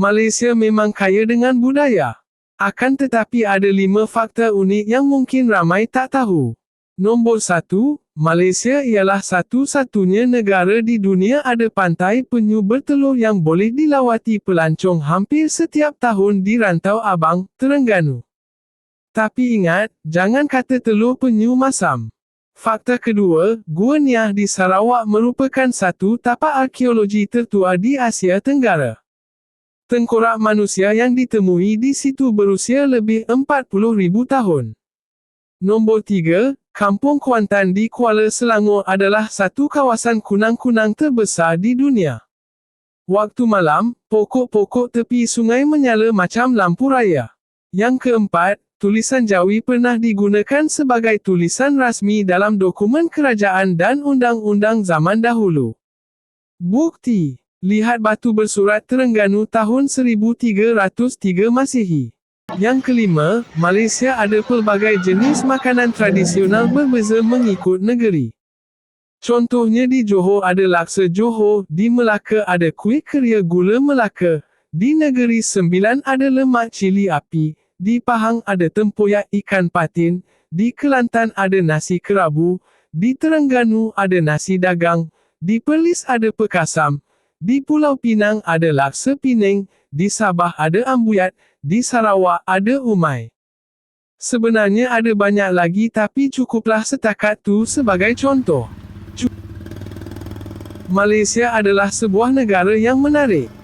Malaysia memang kaya dengan budaya. Akan tetapi ada lima fakta unik yang mungkin ramai tak tahu. Nombor satu, Malaysia ialah satu-satunya negara di dunia ada pantai penyu bertelur yang boleh dilawati pelancong hampir setiap tahun di Rantau Abang, Terengganu. Tapi ingat, jangan kata telur penyu masam. Fakta kedua, Gua Niah di Sarawak merupakan satu tapak arkeologi tertua di Asia Tenggara. Tengkorak manusia yang ditemui di situ berusia lebih 40,000 tahun. Nombor 3, Kampung Kuantan di Kuala Selangor adalah satu kawasan kunang-kunang terbesar di dunia. Waktu malam, pokok-pokok tepi sungai menyala macam lampu raya. Yang keempat, tulisan Jawi pernah digunakan sebagai tulisan rasmi dalam dokumen kerajaan dan undang-undang zaman dahulu. Bukti Lihat batu bersurat Terengganu tahun 1303 Masihi. Yang kelima, Malaysia ada pelbagai jenis makanan tradisional berbeza mengikut negeri. Contohnya di Johor ada laksa Johor, di Melaka ada kuih keria gula Melaka, di Negeri Sembilan ada lemak cili api, di Pahang ada tempoyak ikan patin, di Kelantan ada nasi kerabu, di Terengganu ada nasi dagang, di Perlis ada pekasam, di Pulau Pinang ada laksa Pinang, di Sabah ada ambuyat, di Sarawak ada umai. Sebenarnya ada banyak lagi tapi cukuplah setakat tu sebagai contoh. Malaysia adalah sebuah negara yang menarik.